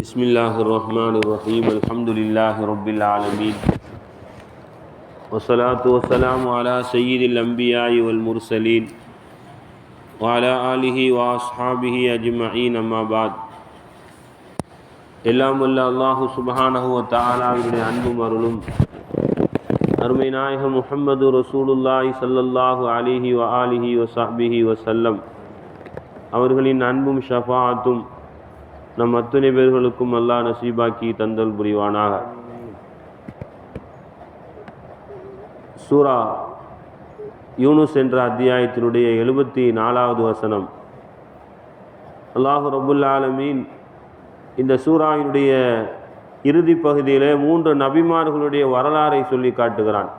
بسم الله الرحمن الرحيم الحمد لله رب العالمين والصلاة والسلام على سيد الأنبياء والمرسلين وعلى آله وأصحابه أجمعين أما بعد எல்லாம் வல்ல அல்லாஹு சுபஹானஹு வ தஆலாவினுடைய அன்பும் அருளும் அருமை நாயகம் முஹம்மது ரசூலுல்லாஹி ஸல்லல்லாஹு அலைஹி வ ஆலிஹி வ ஸஹ்பிஹி வஸல்லம் அவர்களின் அன்பும் ஷஃபாஅத்தும் நம் அத்தனை பேர்களுக்கும் அல்லாஹ் நசீபாக்கி தந்தல் புரிவானாக. சூரா யூனுஸ் என்ற அத்தியாயத்தினுடைய எழுபத்தி நாலாவது வசனம். அல்லாஹு ரபுல் ஆலமீன் இந்த சூறாவினுடைய இறுதி பகுதியிலே மூன்று நபிமார்களுடைய வரலாறை சொல்லி காட்டுகிறான்.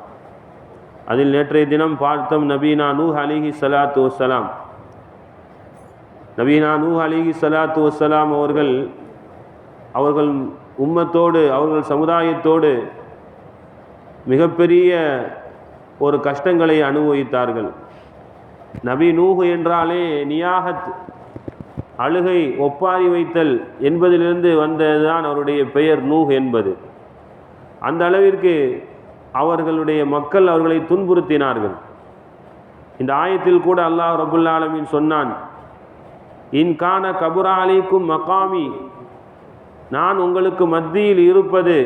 அதில் நேற்றைய தினம் பார்த்தோம் நபீனா நூஹ் அலிஹி சலாத்து வசலாம் நபீனா நூ அலிஹி சலாத்து வசலாம் அவர்கள் அவர்கள் உம்மத்தோடு அவர்கள் சமுதாயத்தோடு மிகப்பெரிய ஒரு கஷ்டங்களை அனுபவித்தார்கள். நபி நூஹு என்றாலே நியாகத் அழுகை ஒப்பாரி வைத்தல் என்பதிலிருந்து வந்ததுதான் அவருடைய பெயர் நூஹ் என்பது. அந்த அளவிற்கு அவர்களுடைய மக்கள் அவர்களை துன்புறுத்தினார்கள். இந்த ஆயத்தில் கூட அல்லாஹ் ரபுல்லாலமின் சொன்னான் இன்கான கபுராலிக்கும் மகாமி நான் உங்களுக்கு மத்தியில் இருப்பது.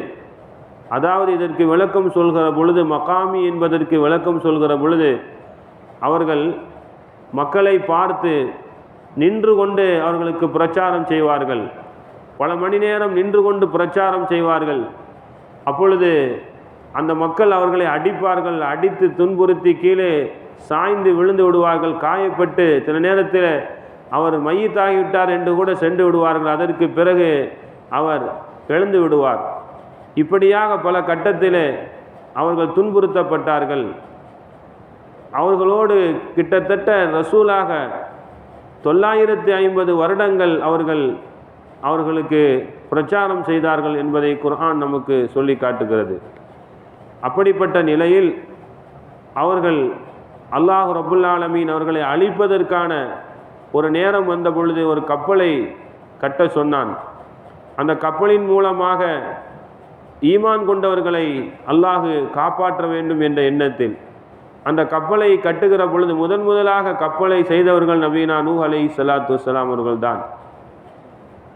அதாவது இதற்கு விளக்கம் சொல்கிற பொழுது மகாமி என்பதற்கு விளக்கம் சொல்கிற பொழுது அவர்கள் மக்களை பார்த்து நின்று கொண்டு அவர்களுக்கு பிரச்சாரம் செய்வார்கள். பல மணி நேரம் நின்று கொண்டு பிரச்சாரம் செய்வார்கள். அப்பொழுது அந்த மக்கள் அவர்களை அடிப்பார்கள் அடித்து துன்புறுத்தி கீழே சாய்ந்து விழுந்து விடுவார்கள் காயப்பட்டு சில நேரத்தில் அவர் மையத்தாகிவிட்டார் என்று கூட சென்று விடுவார்கள். அதற்கு பிறகு அவர் எழுந்து விடுவார். இப்படியாக பல கட்டத்தில் அவர்கள் துன்புறுத்தப்பட்டார்கள். அவர்களோடு கிட்டத்தட்ட ரசூலாக தொள்ளாயிரத்தி ஐம்பது வருடங்கள் அவர்கள் அவர்களுக்கு பிரச்சாரம் செய்தார்கள் என்பதை குர்ஆன் நமக்கு சொல்லி காட்டுகிறது. அப்படிப்பட்ட நிலையில் அவர்கள் அல்லாஹ் ரபுல்லாலமீன் அவர்களை அழிப்பதற்கான ஒரு நேரம் வந்த பொழுது ஒரு கப்பலை கட்ட சொன்னான். அந்த கப்பலின் மூலமாக ஈமான் கொண்டவர்களை அல்லாஹு காப்பாற்ற வேண்டும் என்ற எண்ணத்தில் அந்த கப்பலை கட்டுகிற பொழுது முதன் முதலாக கப்பலை செய்தவர்கள் நபீனா நூ அலை சலாத்து வலாம் அவர்கள் தான்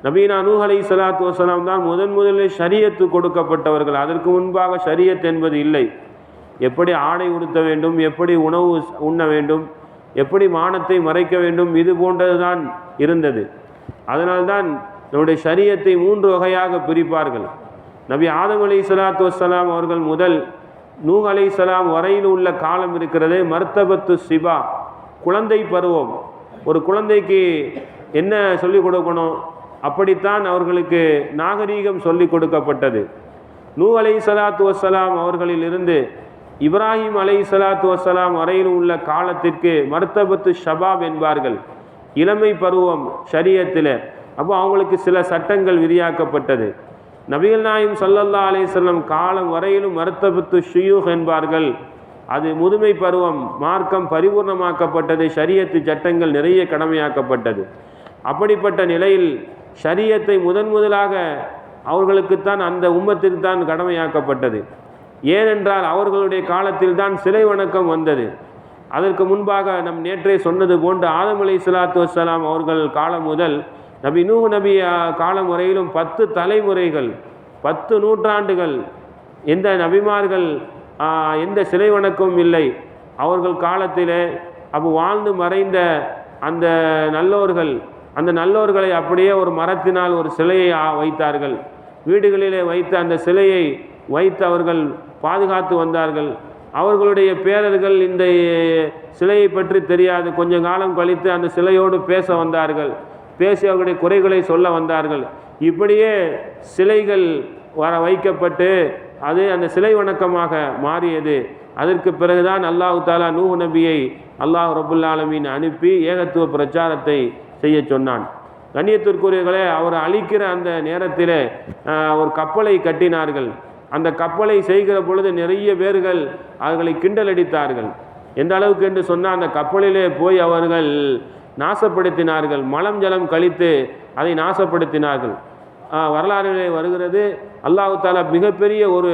நபீனா நூ அலை சலாத்து வலாம் தான் முதன் முதலில் ஷரியத்து கொடுக்கப்பட்டவர்கள். அதற்கு முன்பாக ஷரியத் என்பது இல்லை. எப்படி ஆடை உடுத்த வேண்டும் எப்படி உணவு உண்ண வேண்டும் எப்படி மானத்தை மறைக்க வேண்டும்? இது போன்றதுதான் இருந்தது. அதனால்தான் நம்முடைய சரியத்தை மூன்று வகையாக பிரிப்பார்கள். நபி ஆதம் அலை சலாத்து வலாம் அவர்கள் முதல் நூ அலை சலாம் வரையில் உள்ள காலம் இருக்கிறது மர்த்தபத்து சிபா குழந்தை பருவம். ஒரு குழந்தைக்கு என்ன சொல்லிக் கொடுக்கணும்? அப்படித்தான் அவர்களுக்கு நாகரீகம் சொல்லிக் கொடுக்கப்பட்டது. நூ அலை சலாத்து வசலாம் அவர்களிலிருந்து இப்ராஹிம் அலை சலாத்து வசலாம் வரையில் உள்ள காலத்திற்கு மர்த்தபத்து ஷபாப் என்பார்கள். இளமை பருவம் ஷரியத்தில். அப்போ அவங்களுக்கு சில சட்டங்கள் விரியாக்கப்பட்டது நபிகள் நாயம் சல்லல்லா அலிசல்லம் காலம் வரையிலும் மருத்தபத்து ஷியூஹ் என்பார்கள். அது முதுமை பருவம் மார்க்கம் பரிபூர்ணமாக்கப்பட்டது. ஷரியத்து சட்டங்கள் நிறைய கடமையாக்கப்பட்டது. அப்படிப்பட்ட நிலையில் ஷரியத்தை முதன் முதலாக அவர்களுக்குத்தான் அந்த உம்மத்திற்கு தான் கடமையாக்கப்பட்டது. ஏனென்றால் அவர்களுடைய காலத்தில் தான் சிலை வணக்கம் வந்தது. அதற்கு முன்பாக நம் நேற்றே சொன்னது போன்று ஆதம் அலி சலாத்து வசலாம் அவர்கள் காலம் முதல் நபி நூ நபி காலம் வரையிலும் பத்து தலைமுறைகள் பத்து நூற்றாண்டுகள் எந்த நபிமார்கள் எந்த சிலை வணக்கமும் இல்லை. அவர்கள் காலத்திலே அப்போ வாழ்ந்து மறைந்த அந்த நல்லோர்கள் அந்த நல்லோர்களை அப்படியே ஒரு மரத்தினால் ஒரு சிலையை வைத்தார்கள். வீடுகளிலே வைத்து அந்த சிலையை வைத்து அவர்கள் பாதுகாத்து வந்தார்கள். அவர்களுடைய பேரர்கள் இந்த சிலையை பற்றி தெரியாது. கொஞ்ச காலம் கழித்து அந்த சிலையோடு பேச வந்தார்கள். பேசி அவர்களுடைய குறைகளை சொல்ல வந்தார்கள். இப்படியே சிலைகள் வர வைக்கப்பட்டு அது அந்த சிலை வணக்கமாக மாறியது. அதற்கு பிறகுதான் அல்லாஹு தாலா நூஹ் நபியை அல்லாஹ் ரபுல்லாலமீன் அனுப்பி ஏகத்துவ பிரச்சாரத்தை செய்ய சொன்னான். கண்ணியத்திற்குரியவர்களே அவர் அழிக்கிற அந்த நேரத்தில் ஒரு கப்பலை கட்டினார்கள். அந்த கப்பலை செய்கிற பொழுது நிறைய பேர்கள் அவர்களை கிண்டல் அடித்தார்கள் எந்த அளவுக்கு என்று சொன்னால் அந்த கப்பலிலே போய் அவர்கள் நாசப்படுத்தினார்கள். மலம் ஜலம் கழித்து அதை நாசப்படுத்தினார்கள். வரலாறுகளே வருகிறது அல்லாஹு தாலா மிகப்பெரிய ஒரு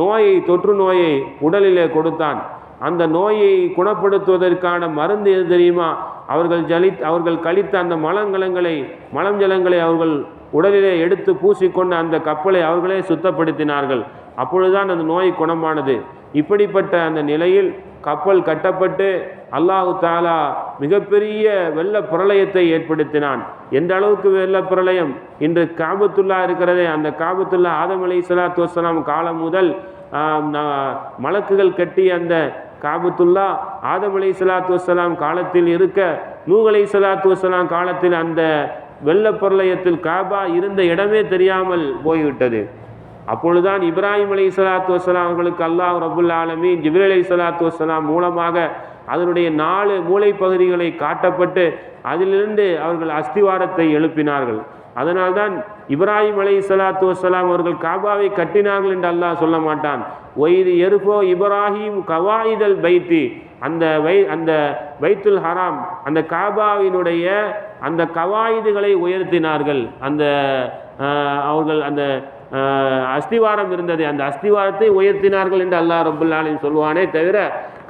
நோயை தொற்று நோயை உடலிலே கொடுத்தான். அந்த நோயை குணப்படுத்துவதற்கான மருந்து எது தெரியுமா? அவர்கள் ஜலி அவர்கள் கழித்த அந்த மலங்கலங்களை மலம் ஜலங்களை அவர்கள் உடலிலே எடுத்து பூசிக்கொண்டு அந்த கப்பலை அவர்களே சுத்தப்படுத்தினார்கள். அப்பொழுதுதான் அந்த நோய் குணமானது. இப்படிப்பட்ட அந்த நிலையில் கப்பல் கட்டப்பட்டு அல்லாஹு தாலா மிகப்பெரிய வெள்ள பிரளயத்தை ஏற்படுத்தினான். எந்த அளவுக்கு வெள்ள பிரளயம்? இன்று காபத்துல்லா இருக்கிறதே. அந்த காபத்துல்லா ஆதம் அலி சலாத்து வசலாம் காலம் முதல் மலக்குகள் கட்டி அந்த காபத்துல்லா ஆதம் அலி சலாத்து வசலாம் காலத்தில் இருக்க நூகலை சலாத்து வசலாம் காலத்தில் அந்த வெள்ள பிரளயத்தில் காபா இருந்த இடமே தெரியாமல் போய்விட்டது. அப்பொழுதுதான் இப்ராஹிம் அலி சலாத்து வசலாம் அவர்களுக்கு அல்லாஹ் ரபுல் ஆலமீன் ஜிப்ரீல் அலி சலாத்து வசலாம் மூலமாக அதனுடைய நாலு மூளை பகுதிகளை காட்டப்பட்டு அதிலிருந்து அவர்கள் அஸ்திவாரத்தை எழுப்பினார்கள். அதனால்தான் இப்ராஹிம் அலி சலாத்து வசலாம் அவர்கள் காபாவை கட்டினார்கள் என்று அல்லாஹ் சொல்ல மாட்டான். ஒய்து எருபோ இப்ராஹிம் கவாயிதல் பைத்தி. அந்த வை அந்த வைத்துல் ஹராம் அந்த காபாவினுடைய அந்த கவாயிதுகளை உயர்த்தினார்கள். அந்த அவர்கள் அந்த அஸ்திவாரம் இருந்தது அந்த அஸ்திவாரத்தை உயர்த்தினார்கள் என்று அல்லாஹ் ரபுல்லாலின் சொல்வானே தவிர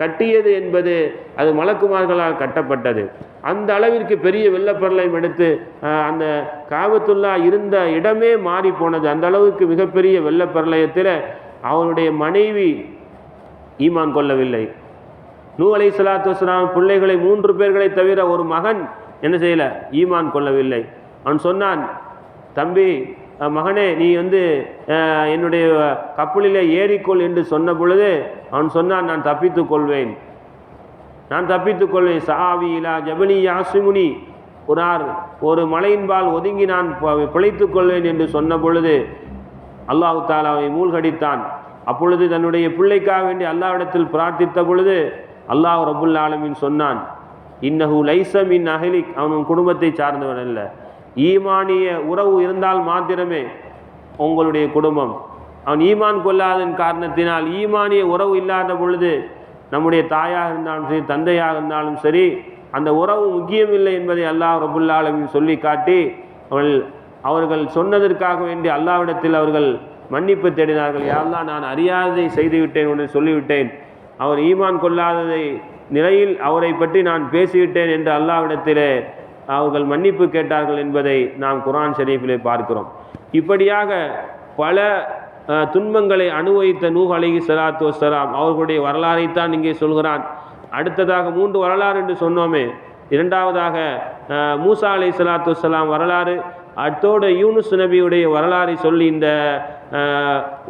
கட்டியது என்பது அது மலக்குமார்களால் கட்டப்பட்டது. அந்த அளவிற்கு பெரிய வெள்ளப்பரலையும் எடுத்து அந்த காபத்துல்லா இருந்த இடமே மாறி போனது. அந்த அளவுக்கு மிகப்பெரிய வெள்ளப்பரலயத்தில் அவருடைய மனைவி ஈமான் கொள்ளவில்லை. நூ அலை சலாத்து வஸ்லாம் பிள்ளைகளை மூன்று பேர்களை தவிர ஒரு மகன் என்ன செய்யல? ஈமான் கொள்ளவில்லை. அவன் சொன்னான் தம்பி மகனே நீ வந்து என்னுடைய கப்பலிலே ஏறிக்கொள் என்று சொன்ன பொழுது அவன் சொன்னான் நான் தப்பித்துக் கொள்வேன். நான் தப்பித்துக் கொள்வேன். சாவியிலா ஜபனி யாசிமுனி. ஒரு ஆர் ஒரு மலையின்பால் ஒதுங்கி நான் ப- பிழைத்துக் கொள்வேன் என்று சொன்ன பொழுது அல்லாஹு தாலாவை மூழ்கடித்தான். அப்பொழுது தன்னுடைய பிள்ளைக்காக வேண்டி அல்லாவிடத்தில் பிரார்த்தித்த பொழுது அல்லாஹ் ரபுல் ஆலமீன் சொன்னான் இன்னஹு லைசம் இன் அஹலிக். அவன் உன் குடும்பத்தை சார்ந்தவன் இல்லை ஈமானிய உறவு இருந்தால் மாத்திரமே உங்களுடைய குடும்பம். அவன் ஈமான் கொள்ளாதன் காரணத்தினால் ஈமானிய உறவு இல்லாத பொழுது நம்முடைய தாயாக இருந்தாலும் சரி தந்தையாக இருந்தாலும் சரி அந்த உறவு முக்கியமில்லை என்பதை அல்லாஹ் ரபுல்லாலமின் சொல்லி காட்டி அவள் அவர்கள் சொன்னதற்காக வேண்டி அல்லாவிடத்தில் அவர்கள் மன்னிப்பு தேடினார்கள். யாரெல்லாம் நான் அறியாததை செய்துவிட்டேன் என்று சொல்லிவிட்டேன். அவர் ஈமான் கொள்ளாததை நிலையில் அவரை பற்றி நான் பேசிவிட்டேன் என்று அல்லாவிடத்திலே அவர்கள் மன்னிப்பு கேட்டார்கள் என்பதை நாம் குரான் ஷெரீஃபிலே பார்க்கிறோம். இப்படியாக பல துன்பங்களை அனுபவித்த நூஹ் அலைஹி சலாத்து வசலாம் அவர்களுடைய வரலாறைத்தான் இங்கே சொல்கிறான். அடுத்ததாக மூன்று வரலாறு என்று சொன்னோமே இரண்டாவதாக மூசா அலை சலாத்து வஸ்ஸலாம் வரலாறு அத்தோடு யூனுஸ் நபியுடைய வரலாறை சொல்லி இந்த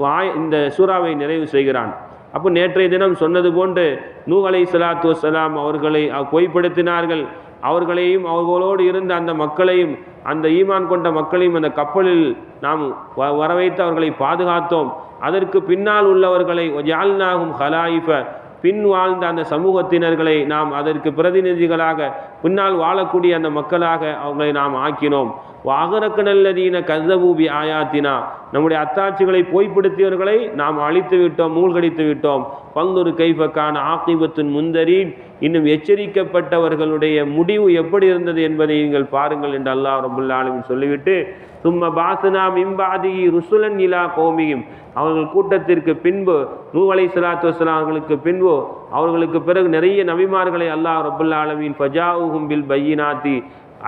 வாய் இந்த சூறாவை நிறைவு செய்கிறான். அப்போ நேற்றைய தினம் சொன்னது போன்று நூ அலை சலாத்து வஸ்ஸலாம் அவர்களை பொய்ப்படுத்தினார்கள். அவர்களையும் அவர்களோடு இருந்த அந்த மக்களையும் அந்த ஈமான் கொண்ட மக்களையும் அந்த கப்பலில் நாம் வ வரவைத்து அவர்களை பாதுகாத்தோம். அதற்கு பின்னால் உள்ளவர்களை ஜால்நாகும் ஹலாயிஃப பின் வாழ்ந்த அந்த சமூகத்தினர்களை நாம் அதற்கு பிரதிநிதிகளாக பின்னால் வாழக்கூடிய அந்த மக்களாக அவர்களை நாம் ஆக்கினோம். வாகனக்கணல்லதீன கந்தபூபி ஆயாத்தினா நம்முடைய அத்தாட்சிகளை பொய்ப்படுத்தியவர்களை நாம் அழித்து விட்டோம் மூழ்கடித்து விட்டோம் பங்குரு கைஃபக்கான ஆக்கிபத்தின் முந்தரீன் இன்னும் எச்சரிக்கப்பட்டவர்களுடைய முடிவு எப்படி இருந்தது என்பதை நீங்கள் பாருங்கள் என்று அல்லாஹ் ரபுல்லாலும் சொல்லிவிட்டு சும்ம பாசுனா மிம்பாதி ருசுலன் இலா கோமியும் அவர்கள் கூட்டத்திற்கு பின்பு நூ அலை சலாத்து வஸ்ஸலாம் அவர்களுக்கு பின்பு அவர்களுக்கு பிறகு நிறைய நபிமார்களை அல்லாஹ் ரபுல்லாலமின் ஆலமீன் ஃபஜாவுஹும் பில் பையினாத்தி.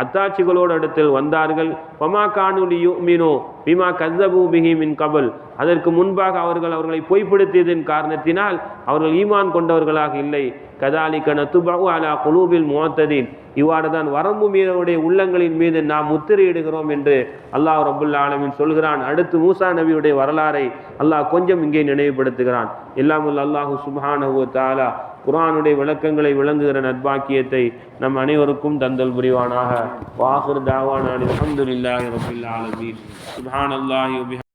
அத்தாட்சிகளோடு இடத்தில் வந்தார்கள். பமா காணுலி மீனோ பிமா கzzபூ பிஹி மின் கபல். அதற்கு முன்பாக அவர்கள் அவர்களை பொய்ப்படுத்தியதன் காரணத்தினால் அவர்கள் ஈமான் கொண்டவர்களாக இல்லை. கதாலிக்க நத்துபு அலா குலூபில் முகத்ததின் இவ்வாறு தான் வரம்பு மீனவருடைய உள்ளங்களின் மீது நாம் முத்திரையிடுகிறோம் என்று அல்லாஹ் ரபுல் ஆலமின் சொல்கிறான். அடுத்து மூசா நபியுடைய வரலாறை அல்லாஹ் கொஞ்சம் இங்கே நினைவுபடுத்துகிறான். எல்லாமுல் அல்லாஹு சுப்ஹானஹு தாலா குரானுடைய விளக்கங்களை விளங்குகிற நட்பாக்கியத்தை நம் அனைவருக்கும் தந்தல் புரிவானாக. வாஹிர் தாவானான் அல்ஹம்துலில்லாஹி ரப்பில் ஆலமீன். சுப்ஹானல்லாஹி வபிஹ